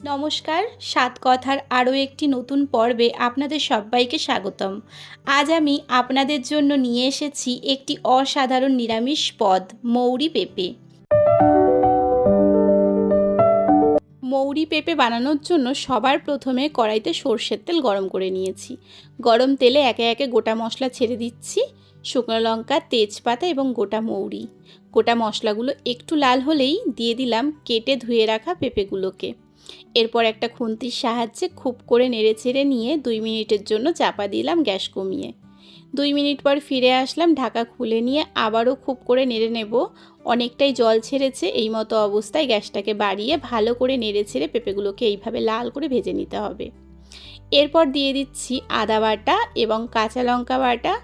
নমস্কার, সাত কথার আরও একটি নতুন পর্বে আপনাদের সবাইকে স্বাগতম। আজ আমি আপনাদের জন্য নিয়ে এসেছি একটি অসাধারণ নিরামিষ পদ, মৌরি পেঁপে। মৌরি পেঁপে বানানোর জন্য সবার প্রথমে কড়াইতে সর্ষের তেল গরম করে নিয়েছি। গরম তেলে একে একে গোটা মশলা ছেড়ে দিচ্ছি, শুকনো লঙ্কা, তেজপাতা এবং গোটা মৌরি। গোটা মশলাগুলো একটু লাল হলেই দিয়ে দিলাম কেটে ধুয়ে রাখা পেঁপেগুলোকে। এরপর একটা খুন্তির সাহায্যে খুব করে নেড়ে ছেড়ে নিয়ে দুই মিনিটের জন্য চাপা দিলাম গ্যাস কমিয়ে। দুই মিনিট পর ফিরে আসলাম, ঢাকা খুলে নিয়ে আবারও খুব করে নেড়ে নেব। অনেকটাই জল ছেড়েছে, এই মতো অবস্থায় গ্যাসটাকে বাড়িয়ে ভালো করে নেড়ে ছেড়ে পেঁপেগুলোকে এইভাবে লাল করে ভেজে নিতে হবে। এরপর দিয়ে দিচ্ছি আদা বাটা এবং কাঁচা লঙ্কা বাটা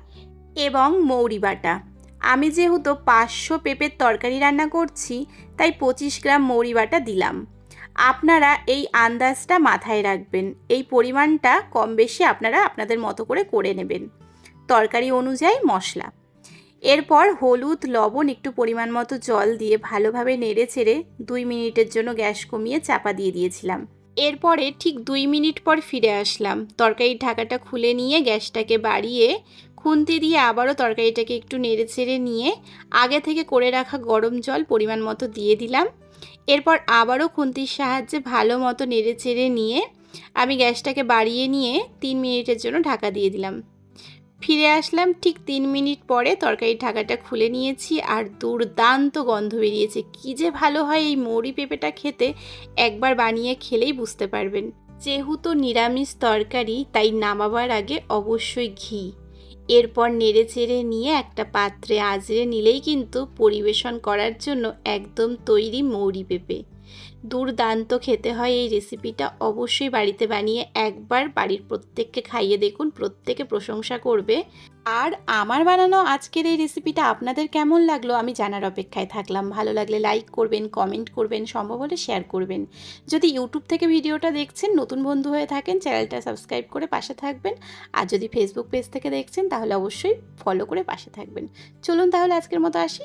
এবং মৌরি বাটা। আমি যেহেতু পাঁচশো পেঁপের তরকারি রান্না করছি, তাই পঁচিশ গ্রাম মৌরি বাটা দিলাম। আপনারা এই আন্দাজটা মাথায় রাখবেন। এই পরিমাণটা কম বেশি আপনারা আপনাদের মতো করে করে নেবেন। তরকারি অনুযায়ী মশলা। এরপর হলুদ, লবণ একটু পরিমাণ মতো জল দিয়ে ভালোভাবে নেড়ে চেড়ে দুই মিনিটের জন্য গ্যাস কমিয়ে চাপা দিয়ে দিয়েছিলাম। এরপরে ঠিক দুই মিনিট পর ফিরে আসলাম। তরকারির ঢাকাটা খুলে নিয়ে গ্যাসটাকে বাড়িয়ে খুন্তি দিয়ে আবারও তরকারিটাকে একটু নেড়ে ছেড়ে নিয়ে আগে থেকে করে রাখা গরম জল পরিমাণ মতো দিয়ে দিলাম। এরপর আবারও খুন্তির সাহায্যে ভালো মতো নেড়ে চেড়ে নিয়ে আমি গ্যাসটাকে বাড়িয়ে নিয়ে তিন মিনিটের জন্য ঢাকা দিয়ে দিলাম। ফিরে আসলাম ঠিক তিন মিনিট পরে তরকারির ঢাকাটা খুলে নিয়েছি আর দুর্দান্ত গন্ধ বেরিয়েছে। কী যে ভালো হয় এই মৌরি পেঁপেটা খেতে, একবার বানিয়ে খেলেই বুঝতে পারবেন। যেহেতু নিরামিষ তরকারি, তাই নামাবার আগে অবশ্যই ঘি। এরপর নেড়ে চেড়ে নিয়ে একটা পাত্রে আজড়ে নিলেই কিন্তু পরিবেশন করার জন্য একদম তৈরি মৌরি পেঁপে। দুর্দান্ত খেতে হয় এই রেসিপিটা অবশ্যই বাড়িতে বানিয়ে একবার বাড়ির প্রত্যেককে খাইয়ে দেখুন, প্রত্যেকে প্রশংসা করবে। আর আমার বানানো আজকের এই রেসিপিটা আপনাদের কেমন লাগল আমি জানার অপেক্ষায় থাকলাম। ভালো লাগলে লাইক করবেন কমেন্ট করবেন, সম্ভব হলে শেয়ার করবেন। যদি ইউটিউব থেকে ভিডিওটা দেখছেন, নতুন বন্ধু হয়ে থাকেন, চ্যানেলটা সাবস্ক্রাইব করে পাশে থাকবেন। আর যদি ফেসবুক পেজ থেকে দেখছেন, তাহলে অবশ্যই ফলো করে পাশে থাকবেন। চলুন তাহলে আজকের মতো আসি।